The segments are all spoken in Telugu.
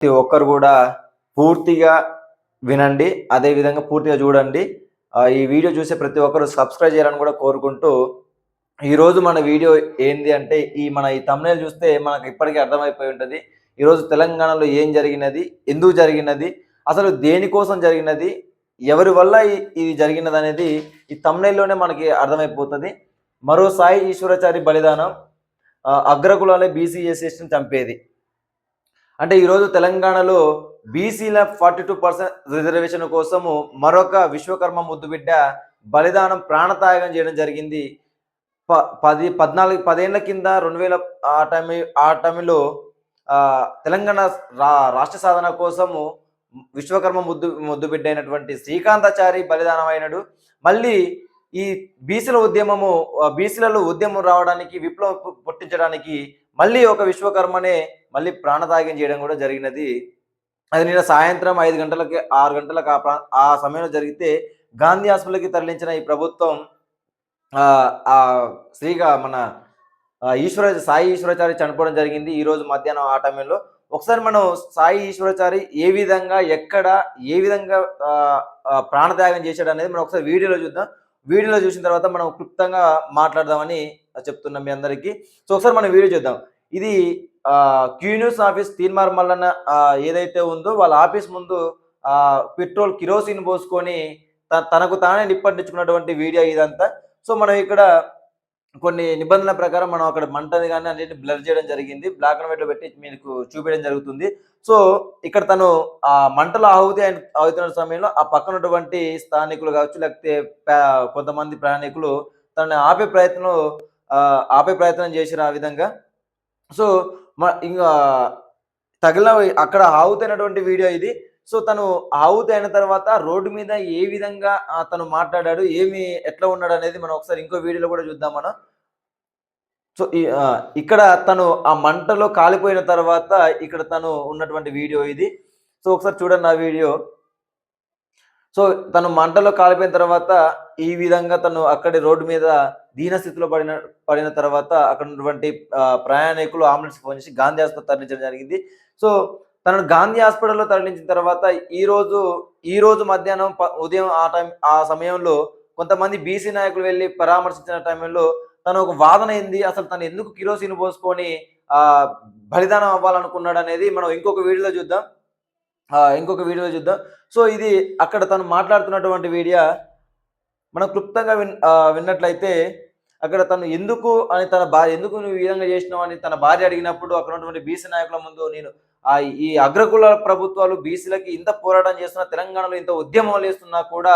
ప్రతి ఒక్కరు కూడా పూర్తిగా వినండి. అదే విధంగా పూర్తిగా చూడండి. ఈ వీడియో చూసే ప్రతి ఒక్కరు సబ్స్క్రైబ్ చేయాలని కూడా కోరుకుంటూ ఈరోజు మన వీడియో ఏంది అంటే ఈ మన ఈ తమ్నేల్ చూస్తే మనకు ఇప్పటికీ అర్థమైపోయి ఉంటుంది. ఈరోజు తెలంగాణలో ఏం జరిగినది? ఎందుకు జరిగినది? అసలు దేనికోసం జరిగినది? ఎవరి వల్ల ఇది జరిగినది అనేది ఈ తమ్నేల్లోనే మనకి అర్థమైపోతుంది. మరో సాయి ఈశ్వరాచారి బలిదానం అగ్రకులాలే బీసీ ఎస్సీస్ని చంపేది. అంటే ఈరోజు తెలంగాణలో బీసీల ఫార్టీ టూ పర్సెంట్ రిజర్వేషన్ కోసము మరొక విశ్వకర్మ ముద్దుబిడ్డ బలిదానం ప్రాణత్యాగం చేయడం జరిగింది. ప పది పద్నాలుగు పదేళ్ళ కింద రెండు వేల ఆ టైం ఆ టైంలో తెలంగాణ రా రాష్ట్ర సాధన కోసము విశ్వకర్మ ముద్దు ముద్దుబిడ్డ అయినటువంటి శ్రీకాంతాచారి బలిదానం అయినడు. మళ్ళీ ఈ బీసీల ఉద్యమము బీసీలలో ఉద్యమం రావడానికి విప్లవం పుట్టించడానికి మళ్ళీ ఒక విశ్వకర్మనే మళ్ళీ ప్రాణత్యాగం చేయడం కూడా జరిగినది. అది నిన్న సాయంత్రం ఐదు గంటలకి ఆరు గంటలకు ఆ ప్రా- ఆ సమయంలో జరిగితే గాంధీ హాస్పిటల్కి తరలించిన ఈ ప్రభుత్వం ఆ, శ్రీగా మన ఈశ్వర సాయి ఈశ్వరాచారి చనిపోవడం జరిగింది ఈ రోజు మధ్యాహ్నం ఆ టైంలో. ఒకసారి మనం సాయి ఈశ్వరాచారి ఏ విధంగా ఎక్కడ ఏ విధంగా ప్రాణత్యాగం చేశాడు అనేది మనం ఒకసారి వీడియోలో చూద్దాం. వీడియోలో చూసిన తర్వాత మనం క్లుప్తంగా మాట్లాడదామని చెప్తున్నాం మీ అందరికీ. సో ఒకసారి మనం వీడియో చూద్దాం. ఇది Q news office Teenmar Mallanna ఏదైతే ఉందో వాళ్ళ ఆఫీస్ ముందు ఆ, పెట్రోల్ కిరోసిన్ పోసుకొని త- తనకు తానే నిప్పంటించుకున్నటువంటి వీడియో ఇదంతా. సో మనం ఇక్కడ కొన్ని నిబంధనల ప్రకారం మనం అక్కడ మంటని కానీ అన్నిటిని బ్లర్ చేయడం జరిగింది. బ్లాక్ అండ్ వైట్లో పెట్టి మీకు చూపించడం జరుగుతుంది. సో ఇక్కడ తను ఆ మంటలో ఆహుతి అయిన అవుతున్న సమయంలో ఆ పక్కన ఉన్నటువంటి స్థానికులు కావచ్చు లేకపోతే కొంతమంది ప్రయాణికులు తనని ఆపే ప్రయత్నం ఆ, ఆపే ప్రయత్నం చేసిన ఆ విధంగా. సో మ- ఇంకా తగిలిన అక్కడ ఆవుతైనటువంటి వీడియో ఇది. సో తను ఆవుతైన తర్వాత రోడ్డు మీద ఏ విధంగా తను మాట్లాడాడు ఏమి ఎట్లా ఉన్నాడు అనేది మనం ఒకసారి ఇంకో వీడియోలో కూడా చూద్దాం మనం. సో ఈ ఇక్కడ తను ఆ మంటలో కాలిపోయిన తర్వాత ఇక్కడ తను ఉన్నటువంటి వీడియో ఇది. సో ఒకసారి చూడండి ఆ వీడియో. సో తను మంటలో కాలిపోయిన తర్వాత ఈ విధంగా తను అక్కడి రోడ్డు మీద దీన స్థితిలో పడిన పడిన తర్వాత అక్కడ ఉన్నటువంటి ప్రయాణికులు అంబులెన్స్ ఫోన్ చేసి గాంధీ హాస్పిటల్ తరలించడం జరిగింది. సో తనను గాంధీ హాస్పిటల్లో తరలించిన తర్వాత ఈ రోజు ఈ రోజు మధ్యాహ్నం ప- ఉదయం ఆ టైం ఆ సమయంలో కొంతమంది బీసీ నాయకులు వెళ్ళి పరామర్శించిన టైంలో తను ఒక వాదన ఏంది అసలు తను ఎందుకు కిరోసిన్ పోసుకొని ఆ బలిదానం అవ్వాలనుకున్నాడు అనేది మనం ఇంకొక వీడియోలో చూద్దాం. ఇంకొక వీడియో చూద్దాం. సో ఇది అక్కడ తను మాట్లాడుతున్నటువంటి వీడియో మనం క్లుప్తంగా విన్ విన్నట్లయితే అక్కడ తను ఎందుకు అని తన భార్య ఎందుకు నువ్వు ఈ విధంగా చేసినావు అని తన భార్య అడిగినప్పుడు అక్కడ ఉన్నటువంటి బీసీ నాయకుల ముందు నేను ఆ ఈ అగ్రకుల ప్రభుత్వాలు బీసీలకి ఇంత పోరాటం చేస్తున్నా తెలంగాణలో ఇంత ఉద్యమాలు చేస్తున్నా కూడా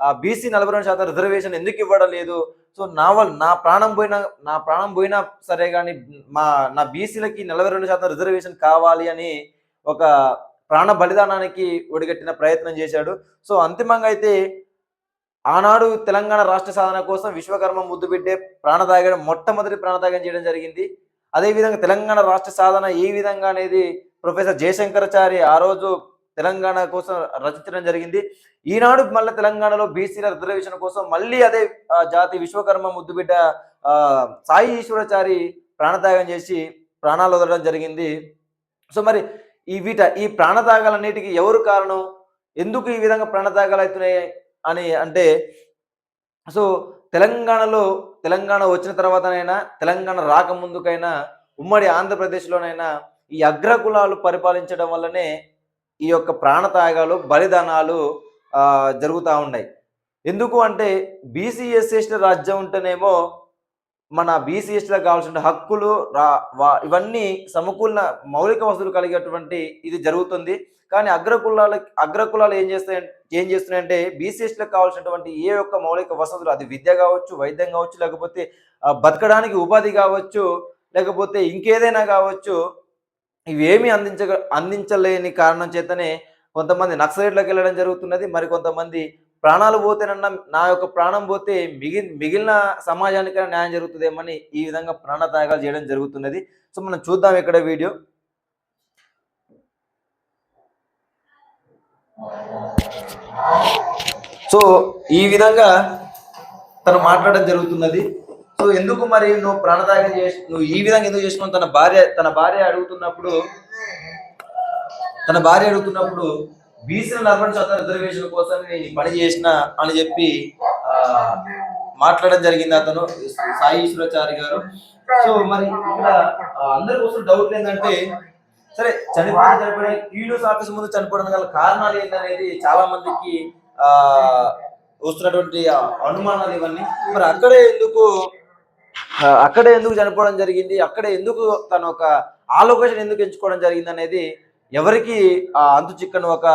ఆ బీసీ నలభై రెండు శాతం రిజర్వేషన్ ఎందుకు ఇవ్వడం లేదు? సో నా వల్ల నా ప్రాణం పోయినా నా ప్రాణం పోయినా సరే కానీ మా నా బీసీలకి నలభై రెండు శాతం రిజర్వేషన్ కావాలి అని ఒక ప్రాణ బలిదానానికి ఒడిగట్టిన ప్రయత్నం చేశాడు. సో అంతిమంగా అయితే ఆనాడు తెలంగాణ రాష్ట్ర సాధన కోసం విశ్వకర్మ ముద్దు బిడ్డే ప్రాణత్యాగం మొట్టమొదటి ప్రాణత్యాగం చేయడం జరిగింది. అదేవిధంగా తెలంగాణ రాష్ట్ర సాధన ఏ విధంగా అనేది ప్రొఫెసర్ జయశంకరాచారి ఆ రోజు తెలంగాణ కోసం రచించడం జరిగింది. ఈనాడు మళ్ళీ తెలంగాణలో బీసీల రిజర్వేషన్ కోసం మళ్ళీ అదే జాతి విశ్వకర్మ ముద్దుబిడ్డ ఆ, సాయి ఈశ్వరాచారి ప్రాణత్యాగం చేసి ప్రాణాలు వదలడం జరిగింది. సో మరి ఈ వీట ఈ ప్రాణత్యాగాలన్నిటికీ ఎవరు కారణం? ఎందుకు ఈ విధంగా ప్రాణత్యాగాలు అవుతున్నాయి అని అంటే సో తెలంగాణలో తెలంగాణ వచ్చిన తర్వాతనైనా తెలంగాణ రాకముందుకైనా ఉమ్మడి ఆంధ్రప్రదేశ్లోనైనా ఈ అగ్రకులాలు పరిపాలించడం వల్లనే ఈ యొక్క ప్రాణత్యాగాలు బలిదానాలు జరుగుతూ ఉన్నాయి. ఎందుకు అంటే బీసీ ఎస్సీ రాజ్యం ఉంటేనేమో మన బీసీ ఎస్టీలకు కావాల్సిన హక్కులు రా వా- ఇవన్నీ సమకూల మౌలిక వసతులు కలిగేటువంటి ఇది జరుగుతుంది. కానీ అగ్రకులాల అగ్రకులాలు ఏం చేస్తాయి ఏం చేస్తున్నాయంటే బీసీ ఎస్టీలకు కావాల్సినటువంటి ఏ ఒక్క మౌలిక వసతులు అది విద్య కావచ్చు వైద్యం కావచ్చు లేకపోతే బతకడానికి ఉపాధి కావచ్చు లేకపోతే ఇంకేదైనా కావచ్చు ఇవేమీ అందించ అందించలేని కారణం చేతనే కొంతమంది నక్సలైట్లకు వెళ్ళడం జరుగుతున్నది. మరి కొంతమంది ప్రాణాలు పోతేనన్నా నా యొక్క ప్రాణం పోతే మిగి మిగిలిన సమాజానికైనా న్యాయం జరుగుతుందేమని ఈ విధంగా ప్రాణత్యాగాలు చేయడం జరుగుతున్నది. సో మనం చూద్దాం ఇక్కడ వీడియో. సో ఈ విధంగా తను మాట్లాడడం జరుగుతున్నది. సో ఎందుకు మరి నువ్వు ప్రాణత్యాగం చేసి నువ్వు ఈ విధంగా ఎందుకు చేసుకుని తన భార్య తన భార్య అడుగుతున్నప్పుడు తన భార్య అడుగుతున్నప్పుడు బీసీ నలభై శాతం రిజర్వేషన్ కోసం నేను పని చేసిన అని చెప్పి మాట్లాడడం జరిగింది అతను సాయి ఈశ్వరాచారి గారు. సో మరి ఇక్కడ అందరి కోసం డౌట్ ఏంటంటే సరే చనిపోయిన చనిపోయిన ఈడోస్ ఆఫీస్ ముందు చనిపోవడం గల కారణాలు ఏంటనేది చాలా మందికి ఆ వస్తున్నటువంటి అనుమానాలు ఇవన్నీ. మరి అక్కడే ఎందుకు అక్కడే ఎందుకు చనిపోవడం జరిగింది? అక్కడే ఎందుకు తన ఒక ఆలోకేషన్ ఎందుకు ఎంచుకోవడం జరిగింది అనేది ఎవరికి ఆ అంతు చిక్కని ఒక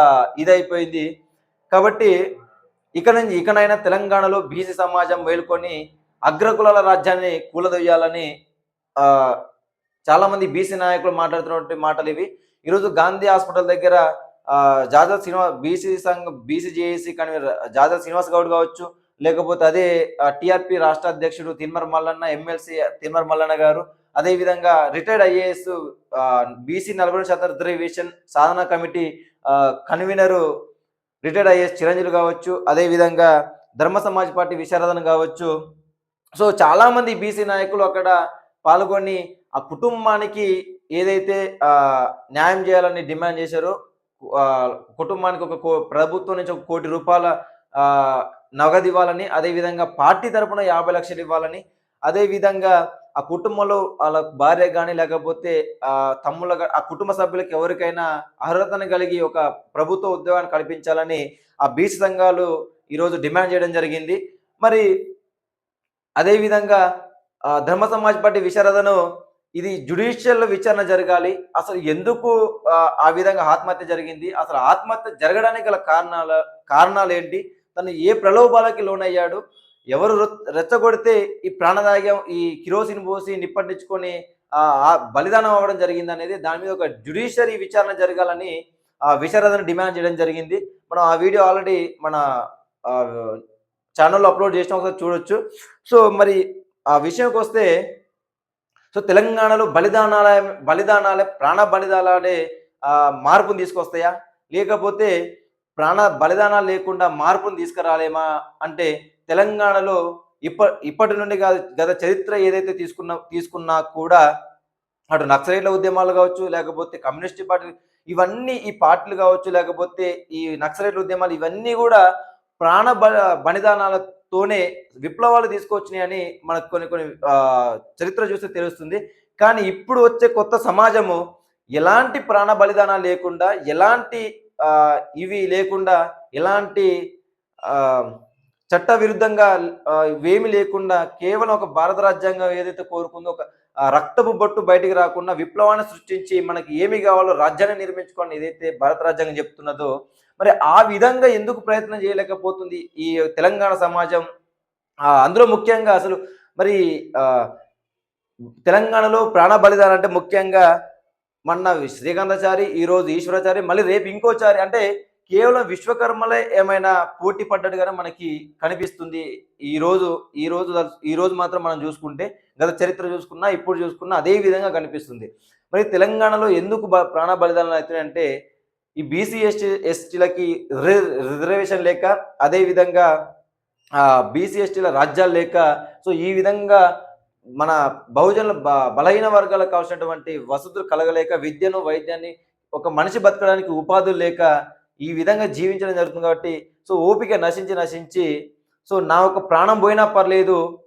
ఇదైపోయింది. కాబట్టి ఇక నుంచి ఇకనైనా తెలంగాణలో బీసీ సమాజం మేల్కొని అగ్రకులాల రాజ్యాన్ని కూలదొయ్యాలని చాలామంది చాలా మంది బీసీ నాయకులు మాట్లాడుతున్నటువంటి మాటలు ఇవి. ఈరోజు గాంధీ హాస్పిటల్ దగ్గర జాదవ్ శ్రీనివాస్ బీసీ సంఘ BC JAC convener Jadhav Srinivas Goud కావచ్చు లేకపోతే అదే టిఆర్పి రాష్ట్ర అధ్యక్షుడు తిన్మర్ మల్లన్న ఎమ్మెల్సీ తిన్మర్ మల్లన్న గారు అదేవిధంగా రిటైర్డ్ ఐఏఎస్ బీసీ నలభై శాతం రిజర్వేషన్ సాధన committee convener retired IAS Chiranjeevi కావచ్చు అదేవిధంగా ధర్మ సమాజ్ పార్టీ విశారదన్ కావచ్చు. సో చాలామంది బీసీ నాయకులు అక్కడ పాల్గొని ఆ కుటుంబానికి ఏదైతే న్యాయం చేయాలని డిమాండ్ చేశారో కుటుంబానికి ఒక కో- ప్రభుత్వం నుంచి ఒక కోటి రూపాయల నగదు ఇవ్వాలని అదేవిధంగా పార్టీ తరపున యాభై లక్షలు ఇవ్వాలని అదేవిధంగా ఆ కుటుంబంలో వాళ్ళ భార్య కానీ లేకపోతే ఆ తమ్ముళ్ళ ఆ కుటుంబ సభ్యులకు ఎవరికైనా అర్హతను కలిగి ఒక ప్రభుత్వ ఉద్యోగాన్ని కల్పించాలని ఆ బీసీ సంఘాలు ఈరోజు డిమాండ్ చేయడం జరిగింది. మరి అదేవిధంగా ధర్మ సమాజ్ పార్టీ విశారదను ఇది జుడిషియల్ విచారణ జరగాలి. అసలు ఎందుకు ఆ విధంగా ఆత్మహత్య జరిగింది? అసలు ఆత్మహత్య జరగడానికి గల కారణాల కారణాలు ఏంటి తను ఏ ప్రలోభాలకి లోనయ్యాడు? ఎవరు రెచ్చగొడితే ఈ ప్రాణదాగ్యం ఈ కిరోసిన్ పోసి నిప్పంటించుకొని బలిదానం అవ్వడం జరిగింది అనేది దాని మీద ఒక జ్యుడిషియరీ విచారణ జరగాలని ఆ విశారదను డిమాండ్ చేయడం జరిగింది. మనం ఆ వీడియో ఆల్రెడీ మన ఛానల్లో అప్లోడ్ చేసిన ఒకసారి చూడొచ్చు. సో మరి ఆ విషయంకి వస్తే సో తెలంగాణలో బలిదానాల బలిదానాలే ప్రాణ బలిదానాలే మార్పును తీసుకొస్తాయా? లేకపోతే ప్రాణ బలిదానాలు లేకుండా మార్పును తీసుకురాలేమా? అంటే తెలంగాణలో ఇప్ప ఇప్పటి నుండి కాదు గత చరిత్ర ఏదైతే తీసుకున్న తీసుకున్నా కూడా అటు నక్సలైట్ల ఉద్యమాలు కావచ్చు లేకపోతే కమ్యూనిస్ట్ పార్టీ ఇవన్నీ ఈ పార్టీలు కావచ్చు లేకపోతే ఈ నక్సలైట్ల ఉద్యమాలు ఇవన్నీ కూడా ప్రాణ బలిదానాలతోనే విప్లవాలు తీసుకొచ్చినాయని మనకు కొన్ని కొన్ని చరిత్ర చూస్తే తెలుస్తుంది. కానీ ఇప్పుడు వచ్చే కొత్త సమాజము ఎలాంటి ప్రాణ బలిదానాలు లేకుండా ఎలాంటి ఇవి లేకుండా ఎలాంటి చట్ట విరుద్ధంగా లేకుండా కేవలం ఒక భారత రాజ్యాంగం ఏదైతే కోరుకుందో ఒక రక్తపు బొట్టు బయటికి రాకుండా విప్లవాన్ని సృష్టించి మనకి ఏమి కావాలో రాజ్యాన్ని నిర్మించుకోండి ఏదైతే భారత రాజ్యాంగం చెప్తున్నదో మరి ఆ విధంగా ఎందుకు ప్రయత్నం చేయలేకపోతుంది ఈ తెలంగాణ సమాజం? అందులో ముఖ్యంగా అసలు మరి తెలంగాణలో ప్రాణ బలిదానం అంటే ముఖ్యంగా మొన్న శ్రీకాంతాచారి ఈ రోజు ఈశ్వరాచారి మళ్ళీ రేపు ఇంకోచారి అంటే కేవలం విశ్వకర్మలే ఏమైనా పోటీ పడ్డట్టుగానే మనకి కనిపిస్తుంది. ఈ రోజు ఈ రోజు ఈ రోజు మాత్రం మనం చూసుకుంటే గత చరిత్ర చూసుకున్నా ఇప్పుడు చూసుకున్నా అదే విధంగా కనిపిస్తుంది. మరి తెలంగాణలో ఎందుకు ప్రాణ బలిదానాలు అవుతున్నాయంటే ఈ బీసీ ఎస్టీ ఎస్టీలకి రిజర్వేషన్ లేక అదే విధంగా బీసీ ఎస్టీల రాజ్యాలు లేక సో ఈ విధంగా మన బహుజనుల బ- బలహీన వర్గాలకు కావాల్సినటువంటి వసతులు కలగలేక విద్యను వైద్యాన్ని ఒక మనిషి బతకడానికి ఉపాధులు లేక ఈ విధంగా జీవించడం జరుగుతుంది కాబట్టి సో ఓపిక నశించి నశించి సో నా ఒక ప్రాణం పోయినా పర్లేదు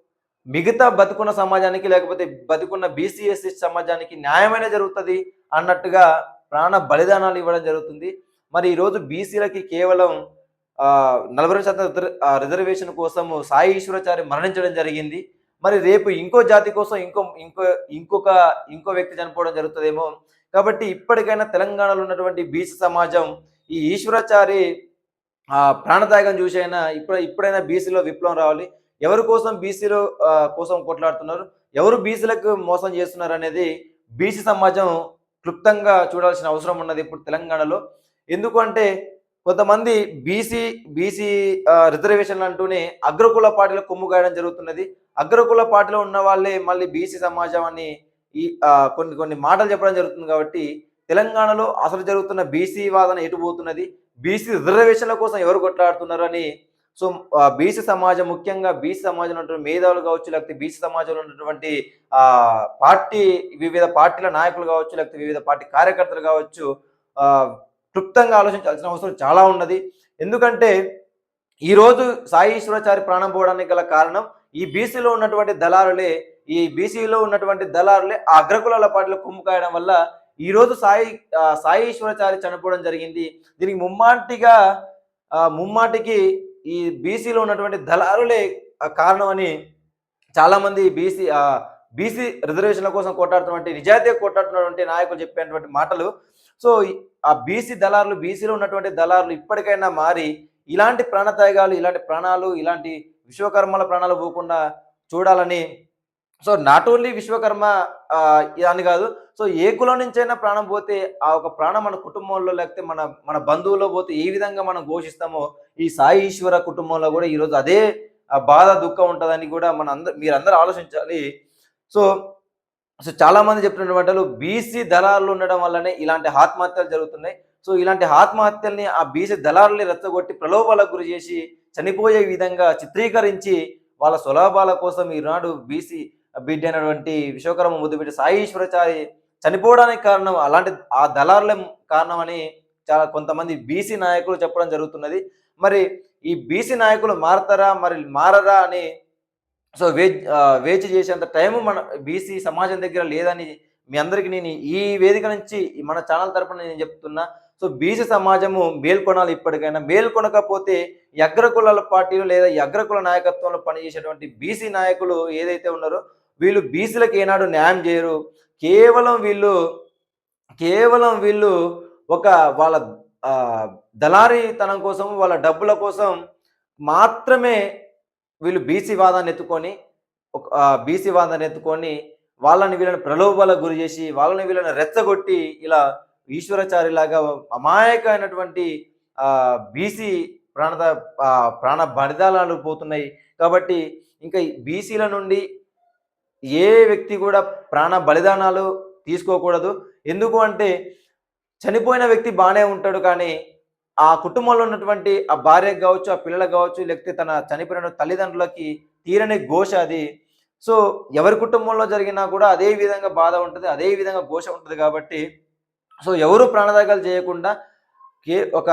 మిగతా బతుకున్న సమాజానికి లేకపోతే బతుకున్న బీసీఎస్సీ సమాజానికి న్యాయమైన జరుగుతుంది అన్నట్టుగా ప్రాణ బలిదానాలు ఇవ్వడం జరుగుతుంది. మరి ఈరోజు బీసీలకి కేవలం నలభై శాతం రిజర్- ఆ, రిజర్వేషన్ కోసము సాయి ఈశ్వరాచారి మరణించడం జరిగింది. మరి రేపు ఇంకో జాతి కోసం ఇంకో ఇంకో ఇంకొక ఇంకో వ్యక్తి చనిపోవడం జరుగుతుందేమో. కాబట్టి ఇప్పటికైనా తెలంగాణలో ఉన్నటువంటి బీసీ సమాజం ఈ ఈశ్వరాచారి ప్రాణదాయకం ప్రాణత్యాగం చూసైనా ఇప్పుడు ఇప్పుడైనా బీసీలో విప్లవం రావాలి. ఎవరి కోసం బీసీలో కోసం కొట్లాడుతున్నారు? ఎవరు బీసీలకు మోసం చేస్తున్నారు అనేది బీసీ సమాజం క్లుప్తంగా చూడాల్సిన అవసరం ఉన్నది ఇప్పుడు తెలంగాణలో. ఎందుకంటే కొంతమంది బీసీ బీసీ రిజర్వేషన్లు అంటూనే అగ్రకుల పార్టీలో కొమ్ము గాయడం జరుగుతున్నది. అగ్రకుల పార్టీలో ఉన్న వాళ్ళే మళ్ళీ బీసీ సమాజాన్ని ఈ కొన్ని కొన్ని మాటలు చెప్పడం జరుగుతుంది కాబట్టి తెలంగాణలో అసలు జరుగుతున్న బీసీ వాదన ఎటు పోతున్నది? బీసీ రిజర్వేషన్ల కోసం ఎవరు కొట్లాడుతున్నారు అని సో బీసీ సమాజం ముఖ్యంగా బీసీ సమాజంలో ఉన్నటువంటి మేధావులు కావచ్చు లేకపోతే బీసీ సమాజంలో ఉన్నటువంటి ఆ పార్టీ వివిధ పార్టీల నాయకులు కావచ్చు లేకపోతే వివిధ పార్టీ కార్యకర్తలు కావచ్చు ఆ క్లుప్తంగా ఆలోచించాల్సిన అవసరం చాలా ఉన్నది. ఎందుకంటే ఈరోజు సాయి ఈశ్వరాచారి ప్రాణం పోవడానికి గల కారణం ఈ బీసీలో ఉన్నటువంటి దళారులే. ఈ బీసీలో ఉన్నటువంటి దళారులే ఆ అగ్రకులాల పార్టీలో కుమ్ము వల్ల ఈరోజు సాయి ఆ, సాయి చనిపోవడం జరిగింది. దీనికి ముమ్మాటిగా ముమ్మాటికి ఈ బీసీలో ఉన్నటువంటి దళారులే కారణం అని చాలామంది బీసీ బీసీ రిజర్వేషన్ల కోసం కొట్టాడుతున్నటువంటి నిజాయితీగా కొట్టాడుతున్నటువంటి నాయకులు చెప్పేటువంటి మాటలు. సో ఆ బీసీ దళారులు బీసీలో ఉన్నటువంటి దళారులు ఇప్పటికైనా మారి ఇలాంటి ప్రాణత్యాగాలు ఇలాంటి ప్రాణాలు ఇలాంటి విశ్వకర్మల ప్రాణాలు పోకుండా చూడాలని సో నాట్ ఓన్లీ విశ్వకర్మ అని కాదు. సో ఏ కులం నుంచైనా ప్రాణం పోతే ఆ ఒక ప్రాణం మన కుటుంబంలో లేకపోతే మన మన బంధువుల్లో పోతే ఏ విధంగా మనం ఘోషిస్తామో ఈ సాయి ఈశ్వర కుటుంబంలో కూడా ఈరోజు అదే బాధ దుఃఖం ఉంటుందని కూడా మన అందరు మీరందరూ ఆలోచించాలి. సో సో చాలా మంది చెప్తున్న మాటలు బీసీ దళారులు ఉండడం వల్లనే ఇలాంటి ఆత్మహత్యలు జరుగుతున్నాయి. సో ఇలాంటి ఆత్మహత్యల్ని ఆ బీసీ దళారుల్ని రెచ్చగొట్టి ప్రలోభాలకు గురి చేసి చనిపోయే విధంగా చిత్రీకరించి వాళ్ళ స్వలాభాల కోసం ఈనాడు బీసీ బిడ్డ అయినటువంటి విశ్వకర్మ ముద్దుబిడ్డ సాయి ఈశ్వరాచారి చనిపోవడానికి కారణం అలాంటి ఆ దళారులే కారణం అని చాలా కొంతమంది బీసీ నాయకులు చెప్పడం జరుగుతున్నది. మరి ఈ బీసీ నాయకులు మారతారా మరి మారరా అని సో వే వేచి చేసేంత టైం మన బీసీ సమాజం దగ్గర లేదని మీ అందరికీ నేను ఈ వేదిక నుంచి మన ఛానల్ తరపున నేను చెప్తున్నా. సో బీసీ సమాజము మేల్కొనాలి ఇప్పటికైనా. మేల్కొనకపోతే ఈ అగ్రకులాల పార్టీలు లేదా ఈ అగ్రకుల నాయకత్వంలో పనిచేసేటువంటి బీసీ నాయకులు ఏదైతే ఉన్నారో వీళ్ళు బీసీలకు ఏనాడు న్యాయం చేయరు. కేవలం వీళ్ళు కేవలం వీళ్ళు ఒక వాళ్ళ దళారీతనం కోసం వాళ్ళ డబ్బుల కోసం మాత్రమే వీళ్ళు బీసీ వాదాన్ని ఎత్తుకొని ఒక బీసీ వాదాన్ని ఎత్తుకొని వాళ్ళని వీళ్ళని ప్రలోభాలకు గురి చేసి వాళ్ళని వీళ్ళని రెచ్చగొట్టి ఇలా ఈశ్వరాచార్యలాగా అమాయకమైనటువంటి బీసీ ప్రాణ ప్రాణ బలిదానాలు పోతున్నాయి. కాబట్టి ఇంకా బీసీల నుండి ఏ వ్యక్తి కూడా ప్రాణ బలిదానాలు తీసుకోకూడదు. ఎందుకు అంటే చనిపోయిన వ్యక్తి బాగానే ఉంటాడు కానీ ఆ కుటుంబంలో ఉన్నటువంటి ఆ భార్యకు కావచ్చు ఆ పిల్లలకు కావచ్చు లేకపోతే తన చనిపోయిన తల్లిదండ్రులకి తీరని ఘోష అది. సో ఎవరి కుటుంబంలో జరిగినా కూడా అదే విధంగా బాధ ఉంటుంది అదే విధంగా ఘోష ఉంటుంది కాబట్టి సో ఎవరు ప్రాణత్యాగాలు చేయకుండా కే ఒక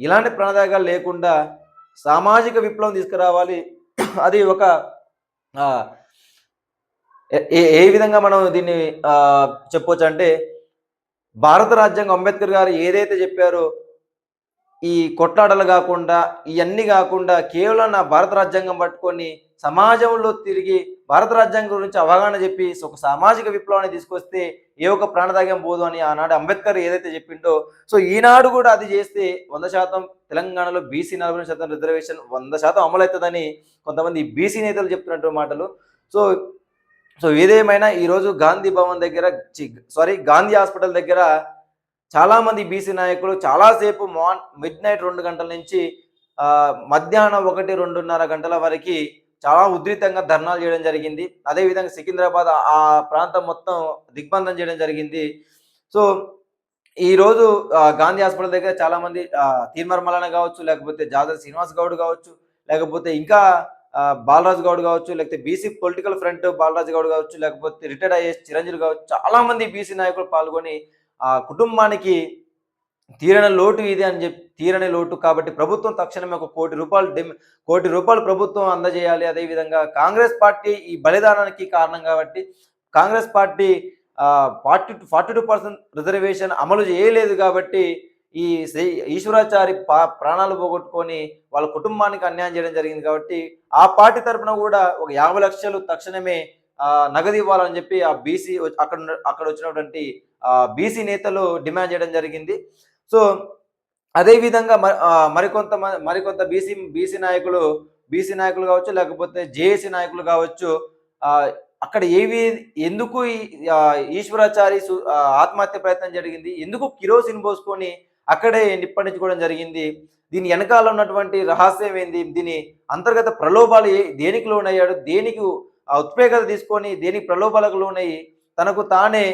ఇలాంటి ప్రాణత్యాగాలు లేకుండా సామాజిక విప్లవం తీసుకురావాలి. అది ఒక ఏ- ఏ విధంగా మనం దీన్ని చెప్పవచ్చు చెప్పొచ్చు అంటే భారత రాజ్యాంగం అంబేద్కర్ గారు ఏదైతే చెప్పారో ఈ కొట్లాటలు కాకుండా ఇవన్నీ కాకుండా కేవలం నా భారత రాజ్యాంగం పట్టుకొని సమాజంలో తిరిగి భారత రాజ్యాంగం గురించి అవగాహన చెప్పి ఒక సామాజిక విప్లవాన్ని తీసుకొస్తే ఏ ఒక్క ప్రాణత్యాగం పోదు అని ఆనాడు అంబేద్కర్ ఏదైతే చెప్పిండో సో ఈనాడు కూడా అది చేస్తే వంద శాతం తెలంగాణలో బీసీ నలభై శాతం రిజర్వేషన్ వంద శాతం అమలవుతుందని కొంతమంది బీసీ నేతలు చెప్తున్నట్టు మాటలు. సో సో ఏదేమైనా ఈరోజు గాంధీ భవన్ దగ్గర సారీ గాంధీ హాస్పిటల్ దగ్గర చాలా మంది బీసీ నాయకులు చాలాసేపు మార్న్ మిడ్ నైట్ రెండు గంటల నుంచి మధ్యాహ్నం ఒకటి రెండున్నర గంటల వరకు చాలా ఉధృతంగా ధర్నాలు చేయడం జరిగింది. అదేవిధంగా సికింద్రాబాద్ ఆ- ప్రాంతం మొత్తం దిగ్బంధం చేయడం జరిగింది. సో ఈ రోజు గాంధీ హాస్పిటల్ దగ్గర చాలా మంది తీర్మర్ కావచ్చు లేకపోతే జాదవ్ శ్రీనివాస్ గౌడ్ కావచ్చు లేకపోతే ఇంకా బాలరాజు గౌడ్ కావచ్చు లేకపోతే BC political front Balaraju Goud కావచ్చు లేకపోతే రిటైర్డ్ అయ్యే చిరంజీవి కావచ్చు చాలా మంది బీసీ నాయకులు పాల్గొని ఆ కుటుంబానికి తీరని లోటు ఇది అని చెప్పి తీరని లోటు కాబట్టి ప్రభుత్వం తక్షణమే ఒక కోటి రూపాయలు డిమ్- కోటి రూపాయలు ప్రభుత్వం అందజేయాలి. అదేవిధంగా కాంగ్రెస్ పార్టీ ఈ బలిదానానికి కారణం కాబట్టి Congress party forty forty two percent reservation అమలు చేయలేదు కాబట్టి ఈ ఈశ్వరాచారి పా ప్రాణాలు పోగొట్టుకొని వాళ్ళ కుటుంబానికి అన్యాయం చేయడం జరిగింది కాబట్టి ఆ పార్టీ తరపున కూడా ఒక యాభై లక్షలు తక్షణమే నగదు ఇవ్వాలని చెప్పి ఆ బీసీ అక్కడ అక్కడ వచ్చినటువంటి బీసీ నేతలు డిమాండ్ చేయడం జరిగింది. సో అదేవిధంగా మరి మరికొంత మ- మరికొంత బీసీ బీసీ నాయకులు బీసీ నాయకులు కావచ్చు లేకపోతే జేఏసీ నాయకులు కావచ్చు అక్కడ ఏవి ఎందుకు ఈశ్వరాచారి సు- ఆత్మహత్య ప్రయత్నం జరిగింది ఎందుకు కిరోసిన్ పోసుకొని అక్కడే నిప్పడించుకోవడం జరిగింది. దీని వెనకాల ఉన్నటువంటి రహస్యం ఏంది? దీని అంతర్గత ప్రలోభాలు దేనికి లోనయ్యాడు? దేనికి ఆ ఉత్పేగత తీసుకొని దేనికి ప్రలోభాలకు లోనయ్యి తనకు తానే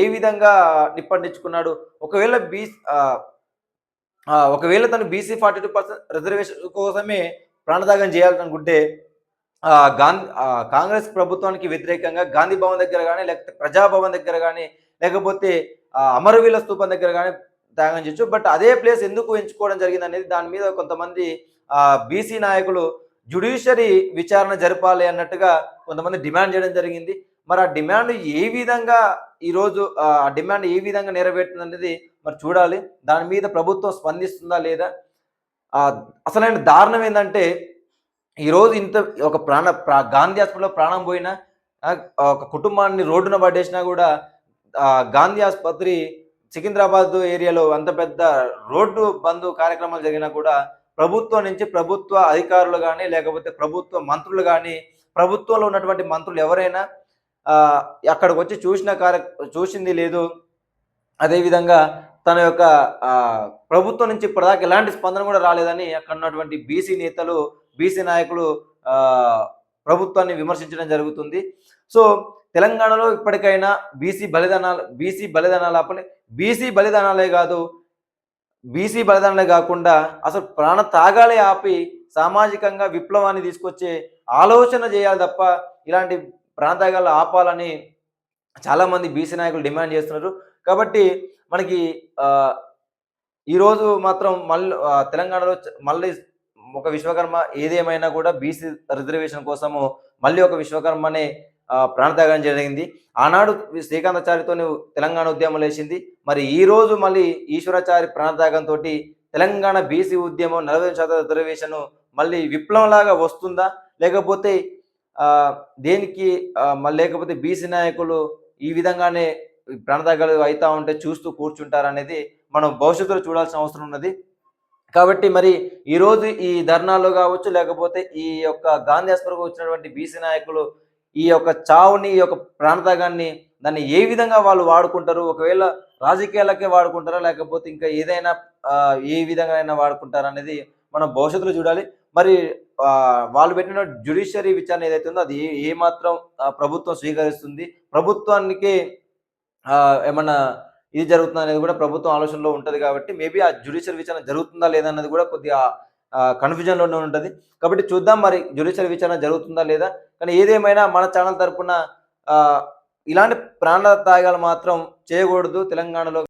ఏ విధంగా నిప్పండించుకున్నాడు ఒకవేళ బీ ఒకవేళ తను BC forty two percent reservation కోసమే ప్రాణత్యాగం చేయాలనుకుంటే గాంధీ కాంగ్రెస్ ప్రభుత్వానికి వ్యతిరేకంగా గాంధీ భవన్ దగ్గర కానీ లేకపోతే ప్రజాభవన్ దగ్గర కానీ లేకపోతే అమరవీల స్థూపం దగ్గర కానీ త్యాగం చేయొచ్చు. బట్ అదే ప్లేస్ ఎందుకు ఎంచుకోవడం జరిగింది అనేది దాని మీద కొంతమంది బీసీ నాయకులు జుడిషియరీ విచారణ జరపాలి అన్నట్టుగా కొంతమంది డిమాండ్ చేయడం జరిగింది. మరి ఆ డిమాండ్ ఏ విధంగా ఈరోజు ఆ డిమాండ్ ఏ విధంగా నెరవేరుతుంది అనేది మరి చూడాలి. దాని మీద ప్రభుత్వం స్పందిస్తుందా లేదా? అసలైన దారుణం ఏంటంటే ఈరోజు ఇంత ఒక ప్రాణ ప్రా- గాంధీ హాస్పిటల్లో ప్రాణం పోయినా ఒక కుటుంబాన్ని రోడ్డున పడేసినా కూడా గాంధీ ఆసుపత్రి సికింద్రాబాద్ ఏరియాలో అంత పెద్ద రోడ్డు బంద్ కార్యక్రమాలు జరిగినా కూడా ప్రభుత్వం నుంచి ప్రభుత్వ అధికారులు కానీ లేకపోతే ప్రభుత్వ మంత్రులు కానీ ప్రభుత్వంలో ఉన్నటువంటి మంత్రులు ఎవరైనా అక్కడికి వచ్చి చూసిన కార్య చూసింది లేదు. అదేవిధంగా తన యొక్క ప్రభుత్వం నుంచి ఇప్పటిదాకా ఎలాంటి స్పందన కూడా రాలేదని అక్కడ ఉన్నటువంటి బీసీ నేతలు బీసీ నాయకులు ప్రభుత్వాన్ని విమర్శించడం జరుగుతుంది. సో తెలంగాణలో ఇప్పటికైనా బీసీ బలిదానాలు బీసీ బలిదానాలు ఆపని బీసీ బలిదానాలే కాదు బీసీ బలిదానాలే కాకుండా అసలు ప్రాణ తాగాలే ఆపి సామాజికంగా విప్లవాన్ని తీసుకొచ్చే ఆలోచన చేయాలి తప్ప ఇలాంటి ప్రాణత్యాగాలు ఆపాలని చాలామంది బీసీ నాయకులు డిమాండ్ చేస్తున్నారు. కాబట్టి మనకి ఈరోజు మాత్రం మళ్ళీ తెలంగాణలో మళ్ళీ ఒక విశ్వకర్మ ఏదేమైనా కూడా బీసీ రిజర్వేషన్ కోసము మళ్ళీ ఒక విశ్వకర్మనే ప్రాణత్యాగం జరిగింది. ఆనాడు శ్రీకాంతాచారితో తెలంగాణ ఉద్యమం లేచింది మరి ఈ రోజు మళ్ళీ ఈశ్వరాచారి ప్రాణత్యాగంతో తెలంగాణ బీసీ ఉద్యమం నలభై శాతం రిజర్వేషన్ మళ్ళీ విప్లవంలాగా వస్తుందా? లేకపోతే దేనికి మళ్ళీ లేకపోతే బీసీ నాయకులు ఈ విధంగానే ప్రాణత్యాగాలు అవుతా ఉంటే చూస్తూ కూర్చుంటారనేది మనం భవిష్యత్తులో చూడాల్సిన అవసరం ఉన్నది. కాబట్టి మరి ఈరోజు ఈ ధర్నాలు కావచ్చు లేకపోతే ఈ యొక్క గాంధీ హాస్పిటల్కి వచ్చినటువంటి బీసీ నాయకులు ఈ యొక్క చావుని ఈ యొక్క ప్రాణత్యాగాన్ని దాన్ని ఏ విధంగా వాళ్ళు వాడుకుంటారు? ఒకవేళ రాజకీయాలకే వాడుకుంటారా? లేకపోతే ఇంకా ఏదైనా ఏ విధంగా అయినా వాడుకుంటారా అనేది మనం భవిష్యత్తులో చూడాలి. మరి వాళ్ళు పెట్టిన జ్యుడిషియరీ విచారణ ఏదైతే ఉందో అది ఏ- మాత్రం ప్రభుత్వం స్వీకరిస్తుంది? ప్రభుత్వానికి ఏమన్నా ఇది జరుగుతుంది అనేది కూడా ప్రభుత్వం ఆలోచనలో ఉంటుంది కాబట్టి మేబీ ఆ జ్యుడిషియల్ విచారణ జరుగుతుందా లేదా అన్నది కూడా కొద్దిగా కన్ఫ్యూజన్లోనే ఉంటుంది. కాబట్టి చూద్దాం మరి జ్యుడిషియల్ విచారణ జరుగుతుందా లేదా. కానీ ఏదేమైనా మన ఛానల్ తరపున ఆ, ఇలాంటి ప్రాణ త్యాగాలు మాత్రం చేయకూడదు. తెలంగాణలో